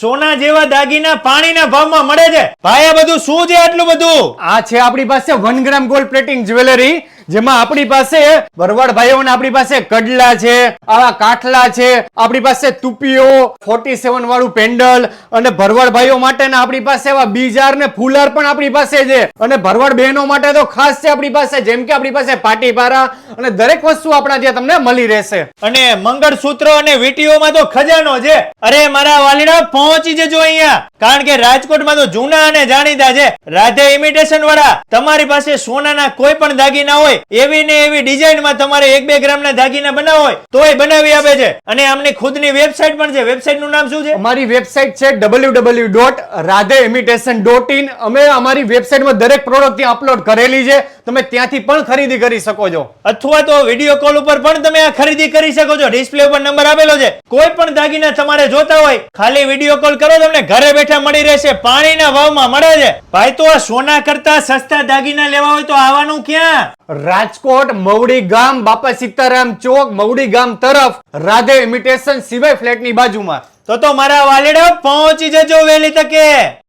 સોના જેવા દાગીના પાણીના ભાવમાં મળે છે. ભાઈ, આ બધું શું છે આટલું બધું? આ છે આપણી પાસે one gram gold plating jewellery. જેમાં આપણી પાસે ભરવાડ ભાઈઓને આપણી પાસે કડલા છે, આવા કાઠલા છે, આપણી પાસે તુપીઓ 47 વાળું પેન્ડલ અને ભરવાડ ભાઈઓ માટે આપણી પાસે એવા બીજાર ને ફૂલાર પણ આપણી પાસે છે. અને ભરવાડ બહેનો માટે તો ખાસ છે આપણી પાસે, જેમ કે આપણી પાસે પાટીપારા અને દરેક વસ્તુ આપણા ત્યાં તમને મળી રહેશે. અને મંગળસૂત્ર અને વીટીઓમાં તો ખજાનો છે. અરે મારા વાલીડા, પહોંચી જજો અહીંયા. કારણ કે રાજકોટમાં તો જૂના અને જાણીતા છે. રાધે ઇમિટેશન વાળા, તમારી પાસે સોનાના કોઈ પણ દાગીના હોય, એવી ને એવી ડિઝાઇનમાં તમારે એક બે ગ્રામના દાગીના બનાવવા હોય, તોય બનાવી આપે છે. અને આમની ખુદની વેબસાઇટ પણ છે. વેબસાઇટનું નામ શું છે? અમારી વેબસાઇટ છે www.radheimitation.in dot Radhe imitation dot in અમે અમારી વેબસાઇટમાં દરેક પ્રોડક્ટ અપલોડ કરેલી છે. તમે ત્યાંથી પણ ખરીદી કરી શકો છો. અથવા તો વીડિયો કોલ ઉપર પણ તમે આ ખરીદી કરી શકો છો. ડિસ્પ્લે ઉપર નંબર આપેલો છે. કોઈ પણ દાગીના તમારે જોતા હોય ખાલી વીડિયો કોલ કરો તમને ઘરે બેઠા મળી રહેશે. પાણીના ભાવમાં મળે છે. ભાઈ તો આ સોના કરતા સસ્તા દાગીના લેવા હોય તો આવવાનું ક્યાં? રાજકોટ મવડી ગામ બાપા સીતારામ ચોક મવડી ગામ તરફ રાધે ઇમિટેશન સિવાય ફ્લેટની બાજુમાં. તો તો મારા વાલેડા પહોંચી જજો વહેલી તકે.